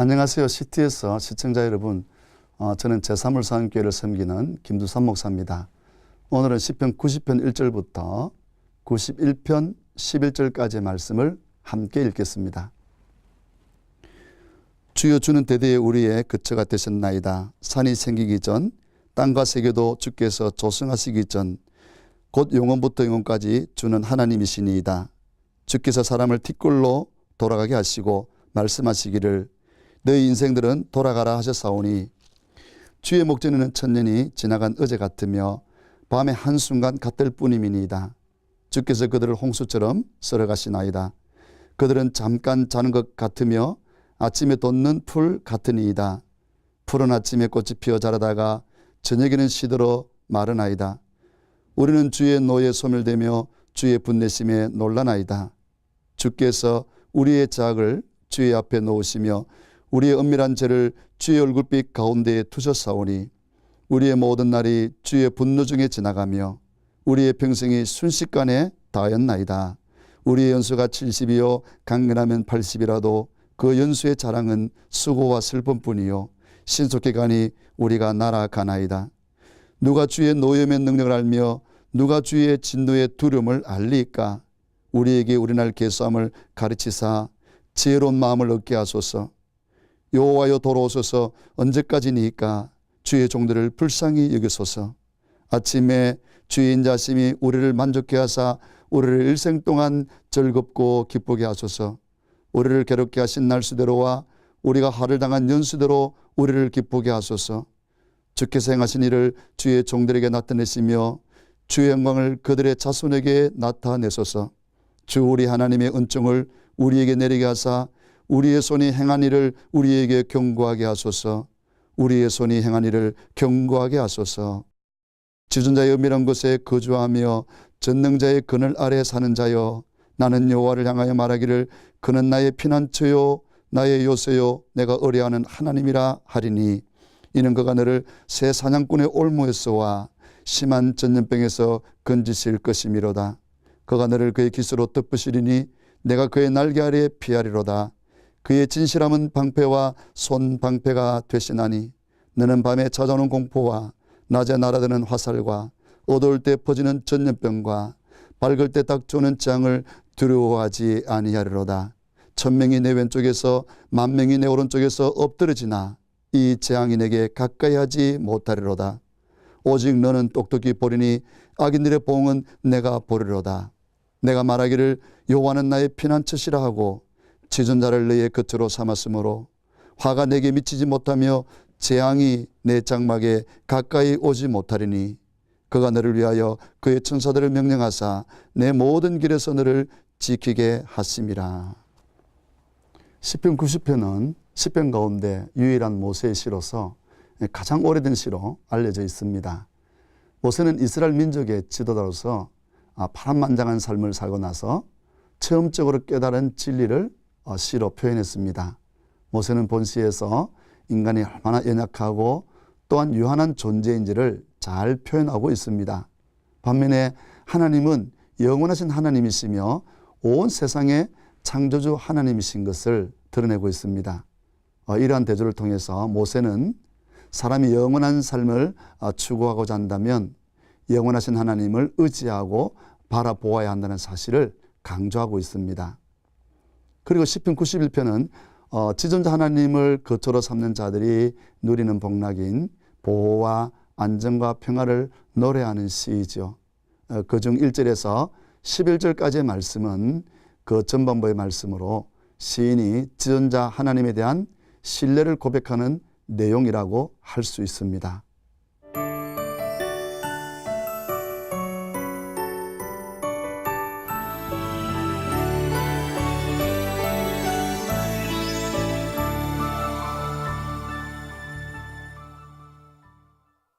안녕하세요. CT에서 시청자 여러분. 어, 저는 제3을 사안교회를 섬기는 김두산 목사입니다. 오늘은 10편 90편 1절부터 91편 11절까지의 말씀을 함께 읽겠습니다. 주여 주는 대대에 우리의 그처가 되셨나이다. 산이 생기기 전 땅과 세계도 주께서 조성하시기 전 곧 영원부터 영원까지 주는 하나님이시니이다. 주께서 사람을 티끌로 돌아가게 하시고 말씀하시기를 너희 인생들은 돌아가라 하셨사오니 주의 목전에는 천년이 지나간 어제 같으며 밤의 한순간 같을 뿐임이니이다. 주께서 그들을 홍수처럼 썰어가시나이다. 그들은 잠깐 자는 것 같으며 아침에 돋는 풀 같으니이다. 푸른 아침에 꽃이 피어 자라다가 저녁에는 시들어 마르나이다. 우리는 주의 노에 소멸되며 주의 분내심에 놀라나이다. 주께서 우리의 자악을 주의 앞에 놓으시며 우리의 은밀한 죄를 주의 얼굴빛 가운데에 두셨사오니 우리의 모든 날이 주의 분노 중에 지나가며 우리의 평생이 순식간에 다하였나이다. 우리의 연수가 70이요 강건하면 80이라도 그 연수의 자랑은 수고와 슬픔뿐이요 신속히 가니 우리가 날아가나이다. 누가 주의 노염의 능력을 알며 누가 주의 진노의 두려움을 알리까 우리에게 우리날 개수함을 가르치사 지혜로운 마음을 얻게 하소서 여호와여 돌아오소서 언제까지니까? 주의 종들을 불쌍히 여기소서. 아침에 주의 인자심이 우리를 만족케 하사 우리를 일생 동안 즐겁고 기쁘게 하소서. 우리를 괴롭게 하신 날수대로와 우리가 화를 당한 연수대로 우리를 기쁘게 하소서. 주께서 행하신 일을 주의 종들에게 나타내시며 주의 영광을 그들의 자손에게 나타내소서. 주 우리 하나님의 은총을 우리에게 내리게 하사 우리의 손이 행한 일을 우리에게 경고하게 하소서. 우리의 손이 행한 일을 경고하게 하소서. 지존자의 은밀한 곳에 거주하며 전능자의 그늘 아래 사는 자여 나는 여호와를 향하여 말하기를 그는 나의 피난처요 나의 요새요 내가 의뢰하는 하나님이라 하리니. 이는 그가 너를 새 사냥꾼의 올무에서와 심한 전염병에서 건지실 것이미로다. 그가 너를 그의 기수로 덮으시리니 내가 그의 날개 아래 피하리로다 그의 진실함은 방패와 손 방패가 되시나니 너는 밤에 찾아오는 공포와 낮에 날아드는 화살과 어두울 때 퍼지는 전염병과 밝을 때 닥쳐오는 재앙을 두려워하지 아니하리로다. 천명이 내 왼쪽에서 만명이 내 오른쪽에서 엎드러지나 이 재앙이 내게 가까이 하지 못하리로다. 오직 너는 똑똑히 보리니 악인들의 보응은 내가 보리로다. 내가 말하기를 여호와는 나의 피난처시라 하고 지존자를 너의 끝으로 삼았으므로 화가 내게 미치지 못하며 재앙이 내 장막에 가까이 오지 못하리니 그가 너를 위하여 그의 천사들을 명령하사 내 모든 길에서 너를 지키게 하심이라. 시편 90편은 시편 가운데 유일한 모세의 시로서 가장 오래된 시로 알려져 있습니다. 모세는 이스라엘 민족의 지도자로서 파란만장한 삶을 살고 나서 체험적으로 깨달은 진리를 어, 시로 표현했습니다. 모세는 본시에서 인간이 얼마나 연약하고 또한 유한한 존재인지를 잘 표현하고 있습니다. 반면에 하나님은 영원하신 하나님이시며 온 세상의 창조주 하나님이신 것을 드러내고 있습니다. 어, 이러한 대조를 통해서 모세는 사람이 영원한 삶을 어, 추구하고자 한다면 영원하신 하나님을 의지하고 바라보아야 한다는 사실을 강조하고 있습니다. 그리고 시편 91편은 어, 지존자 하나님을 거처로 삼는 자들이 누리는 복락인 보호와 안정과 평화를 노래하는 시이죠. 어, 그중 1절에서 11절까지의 말씀은 그 전반부의 말씀으로 시인이 지존자 하나님에 대한 신뢰를 고백하는 내용이라고 할 수 있습니다.